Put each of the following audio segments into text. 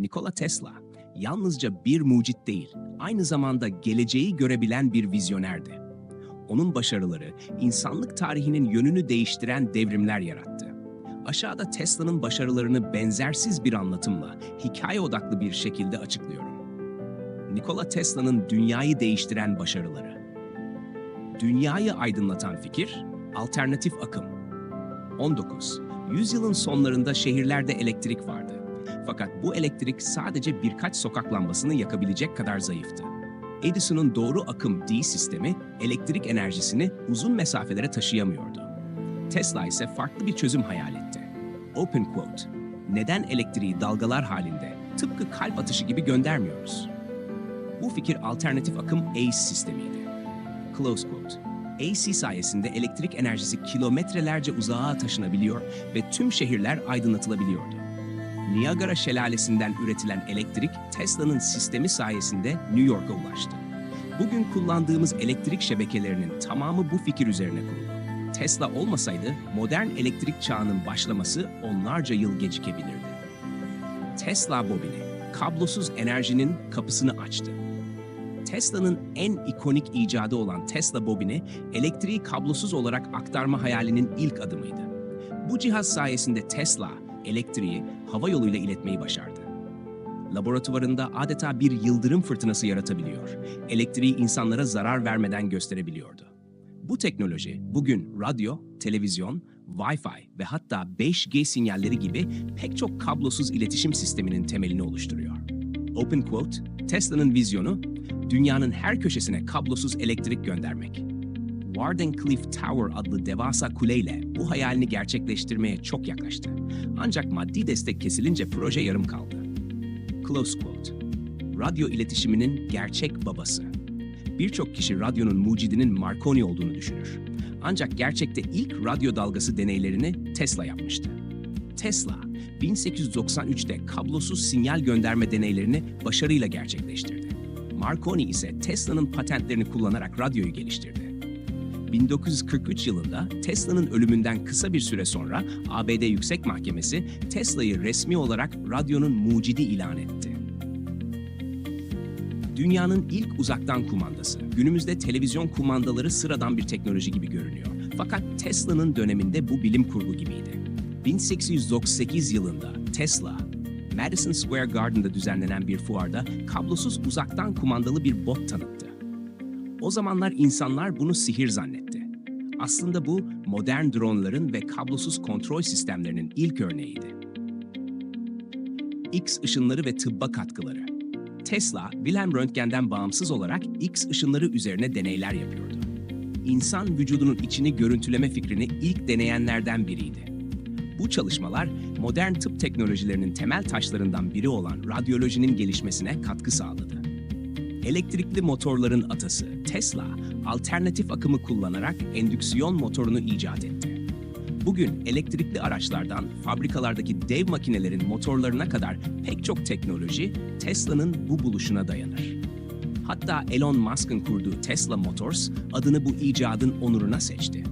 Nikola Tesla yalnızca bir mucit değil, aynı zamanda geleceği görebilen bir vizyonerdi. Onun başarıları insanlık tarihinin yönünü değiştiren devrimler yarattı. Aşağıda Tesla'nın başarılarını benzersiz bir anlatımla, hikaye odaklı bir şekilde açıklıyorum. Nikola Tesla'nın dünyayı değiştiren başarıları. Dünyayı aydınlatan fikir, alternatif akım. 19. Yüzyılın sonlarında şehirlerde elektrik vardı. Fakat bu elektrik sadece birkaç sokak lambasını yakabilecek kadar zayıftı. Edison'un doğru akım D sistemi elektrik enerjisini uzun mesafelere taşıyamıyordu. Tesla ise farklı bir çözüm hayal etti. Open quote. Neden elektriği dalgalar halinde tıpkı kalp atışı gibi göndermiyoruz? Bu fikir alternatif akım ACE sistemiydi. Close quote. AC sayesinde elektrik enerjisi kilometrelerce uzağa taşınabiliyor ve tüm şehirler aydınlatılabiliyordu. Niagara şelalesinden üretilen elektrik Tesla'nın sistemi sayesinde New York'a ulaştı. Bugün kullandığımız elektrik şebekelerinin tamamı bu fikir üzerine kurulu. Tesla olmasaydı modern elektrik çağının başlaması onlarca yıl gecikebilirdi. Tesla bobini, kablosuz enerjinin kapısını açtı. Tesla'nın en ikonik icadı olan Tesla bobini, elektriği kablosuz olarak aktarma hayalinin ilk adımıydı. Bu cihaz sayesinde Tesla, elektriği hava yoluyla iletmeyi başardı. Laboratuvarında adeta bir yıldırım fırtınası yaratabiliyor, elektriği insanlara zarar vermeden gösterebiliyordu. Bu teknoloji bugün radyo, televizyon, Wi-Fi ve hatta 5G sinyalleri gibi pek çok kablosuz iletişim sisteminin temelini oluşturuyor. Open quote, Tesla'nın vizyonu, dünyanın her köşesine kablosuz elektrik göndermek. Wardenclyffe Tower adlı devasa kuleyle bu hayalini gerçekleştirmeye çok yaklaştı. Ancak maddi destek kesilince proje yarım kaldı. Close quote. Radyo iletişiminin gerçek babası. Birçok kişi radyonun mucidinin Marconi olduğunu düşünür. Ancak gerçekte ilk radyo dalgası deneylerini Tesla yapmıştı. Tesla, 1893'te kablosuz sinyal gönderme deneylerini başarıyla gerçekleştirdi. Marconi ise Tesla'nın patentlerini kullanarak radyoyu geliştirdi. 1943 yılında Tesla'nın ölümünden kısa bir süre sonra ABD Yüksek Mahkemesi Tesla'yı resmi olarak radyonun mucidi ilan etti. Dünyanın ilk uzaktan kumandası. Günümüzde televizyon kumandaları sıradan bir teknoloji gibi görünüyor. Fakat Tesla'nın döneminde bu bilim kurgu gibiydi. 1898 yılında Tesla, Madison Square Garden'da düzenlenen bir fuarda kablosuz uzaktan kumandalı bir bot tanıttı. O zamanlar insanlar bunu sihir zannetti. Aslında bu modern dronların ve kablosuz kontrol sistemlerinin ilk örneğiydi. X ışınları ve tıbba katkıları. Tesla, Wilhelm Röntgen'den bağımsız olarak X ışınları üzerine deneyler yapıyordu. İnsan vücudunun içini görüntüleme fikrini ilk deneyenlerden biriydi. Bu çalışmalar modern tıp teknolojilerinin temel taşlarından biri olan radyolojinin gelişmesine katkı sağladı. Elektrikli motorların atası Tesla, alternatif akımı kullanarak endüksiyon motorunu icat etti. Bugün elektrikli araçlardan fabrikalardaki dev makinelerin motorlarına kadar pek çok teknoloji Tesla'nın bu buluşuna dayanır. Hatta Elon Musk'ın kurduğu Tesla Motors adını bu icadın onuruna seçti.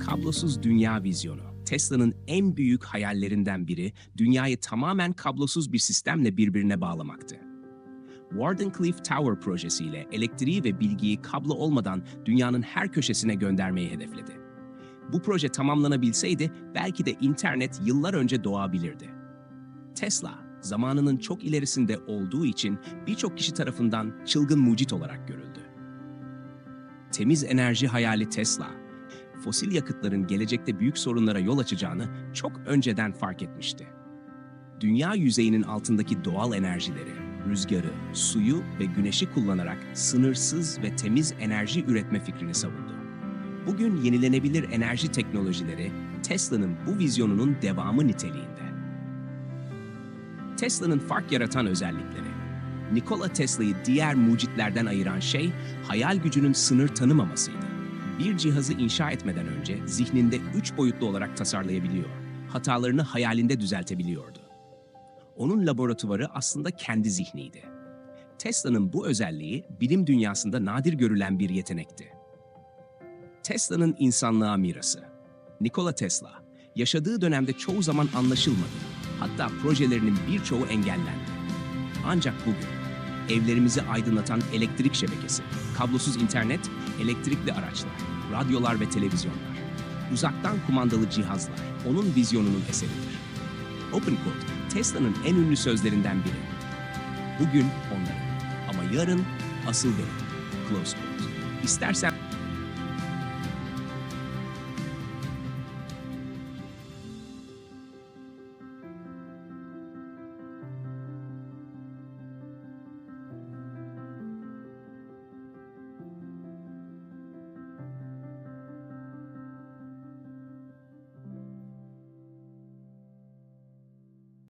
Kablosuz dünya vizyonu. Tesla'nın en büyük hayallerinden biri dünyayı tamamen kablosuz bir sistemle birbirine bağlamaktı. Wardenclyffe Tower projesiyle elektriği ve bilgiyi kablo olmadan dünyanın her köşesine göndermeyi hedefledi. Bu proje tamamlanabilseydi belki de internet yıllar önce doğabilirdi. Tesla, zamanının çok ilerisinde olduğu için birçok kişi tarafından çılgın mucit olarak görüldü. Temiz enerji hayali Tesla, fosil yakıtların gelecekte büyük sorunlara yol açacağını çok önceden fark etmişti. Dünya yüzeyinin altındaki doğal enerjileri, rüzgarı, suyu ve güneşi kullanarak sınırsız ve temiz enerji üretme fikrini savundu. Bugün yenilenebilir enerji teknolojileri Tesla'nın bu vizyonunun devamı niteliğinde. Tesla'nın fark yaratan özellikleri. Nikola Tesla'yı diğer mucitlerden ayıran şey hayal gücünün sınır tanımamasıydı. Bir cihazı inşa etmeden önce zihninde üç boyutlu olarak tasarlayabiliyor, hatalarını hayalinde düzeltebiliyordu. Onun laboratuvarı aslında kendi zihniydi. Tesla'nın bu özelliği bilim dünyasında nadir görülen bir yetenekti. Tesla'nın insanlığa mirası. Nikola Tesla, yaşadığı dönemde çoğu zaman anlaşılmadı. Hatta projelerinin birçoğu engellendi. Ancak bugün evlerimizi aydınlatan elektrik şebekesi, kablosuz internet, elektrikli araçlar, radyolar ve televizyonlar, uzaktan kumandalı cihazlar onun vizyonunun eseridir. Open Code, Tesla'nın en ünlü sözlerinden biri. Bugün onların ama yarın asıl benim. Close Code. İstersen